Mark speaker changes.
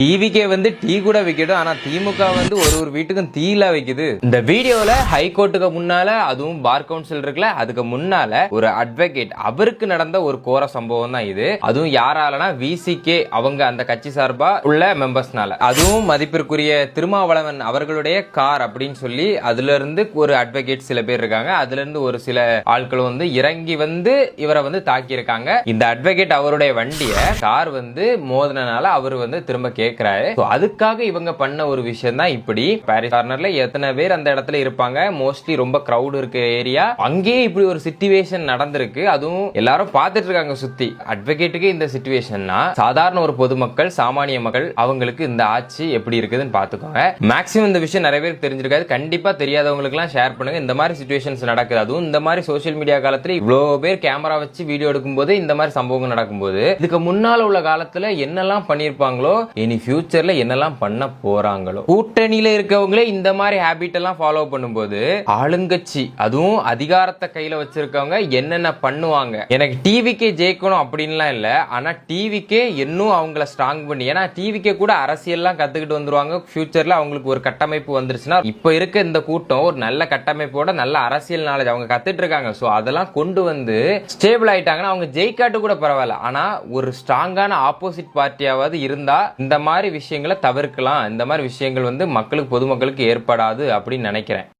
Speaker 1: TVK வந்து tea கூட வைக்கட்டும் ஆனா திமுக வந்து ஒரு ஒரு வீட்டுக்கும் தீல வைக்குது. இந்த வீடியோல ஹைகோர்ட்டுக்கு முன்னால அதுவும் பார் கவுன்சில் இருக்குல்ல அதுக்கு முன்னால ஒரு அட்வொகேட் அவருக்கு நடந்த ஒரு கோர சம்பவம் தான் இது. அதுவும் யாராலனா விசிகே அவங்க அந்த கட்சி சார்பா உள்ள மெம்பர்ஸ்னால அதுவும் மதிப்பிற்குரிய திருமாவளவன் அவர்களுடைய கார் அப்படின்னு சொல்லி அதுல இருந்து ஒரு அட்வொகேட் சில பேர் இருக்காங்க. அதுல இருந்து ஒரு சில ஆட்கள் வந்து இறங்கி வந்து இவரை வந்து தாக்கி இருக்காங்க இந்த அட்வொகேட் அவருடைய வண்டிய கார் வந்து மோதினால அவர் வந்து திரும்ப கேட்கிறாரு அதுக்காக இவங்க பண்ண ஒரு விஷயம் தான் இப்படி. பாரிஸ் கார்னர்ல எத்தனை பேர் அந்த இடத்துல இருப்பாங்க? மோஸ்ட்லி ரொம்ப க்ரௌட் இருக்க ஏரியா அங்கேயே இப்படி ஒரு சிச்சுவேஷன் நடந்திருக்கு. அதுவும் எல்லாரும் பார்த்துட்டு இருக்காங்க சுத்தி. அட்வொகேட்டுக்கு இந்த சிச்சுவேஷன்னா சாதாரண ஒரு பொதுமக்கள் சாமானிய மக்கள் அவங்களுக்கு இந்த ஆட்சி எப்படி இருக்குதுன்னு பாத்துக்கோங்க மேக்ஸிமம் இந்த விஷயம் நிறைய பேருக்கு தெரிஞ்சிருக்காது. கண்டிப்பா தெரியாதவங்களுக்கு எல்லாம் ஷேர் பண்ணுங்க. இந்த மாதிரி சுச்சுவேஷன்ஸ் நடக்குது. அதுவும் இந்த மாதிரி சோஷியல் மீடியா காலத்துல இவ்வளோ பேர் கேமரா வச்சு வீடியோ எடுக்கும்போது இந்த மாதிரி சம்பவங்கள் நடக்கும்போது இதுக்கு முன்னால உள்ள காலத்துல என்னெல்லாம் பண்ணிருப்பாங்களோ இனி ஃபியூச்சர்ல என்னெல்லாம் பண்ண போறாங்களோ கூட்டணியில இருக்கவங்களே இந்த மாதிரி ஹேபிட் எல்லாம் ஃபாலோ பண்ணும்போது ஆளுங்கட்சி அதுவும் அதிகாரத்தை கையில வச்சிருக்கவங்க என்னென்ன பண்ணுவாங்க? எனக்கு டிவிக்கே ஜெயிக்கணும் அப்படின்லாம் இல்ல. ஆனா டிவிக்கே இன்னும் அவங்கள ஸ்ட்ராங் பண்ணி ஏன்னா டிவிக்கே கூட அரசியல்லாம் கத்துக்கிட்டு வந்துருவாங்க. ஃபியூச்சர்ல அவங்களுக்கு ஒரு கட்டமைப்பு வந்துருச்சுன்னா இப்ப இருக்க இந்த கூட்டம் ஒரு நல்ல கட்டமைப்போட நல்ல அரசியல் நாலேஜ் அவங்க கத்துட்டு இருக்காங்க. சோ அதெல்லாம் கொண்டு வந்து ஸ்டேபிள் ஆயிட்டாங்கன்னா அவங்க ஜெயிக்காட்டு கூட பரவாயில்ல. ஆனா ஒரு ஸ்ட்ராங்கான ஆப்போசிட் பார்ட்டியாவது இருந்தா இந்த மாதிரி மாதிரி விஷயங்களை தவிர்க்கலாம். இந்த மாதிரி விஷயங்கள் வந்து மக்களுக்கு பொதுமக்களுக்கு ஏற்படாது அப்படின்னு நினைக்கிறேன்.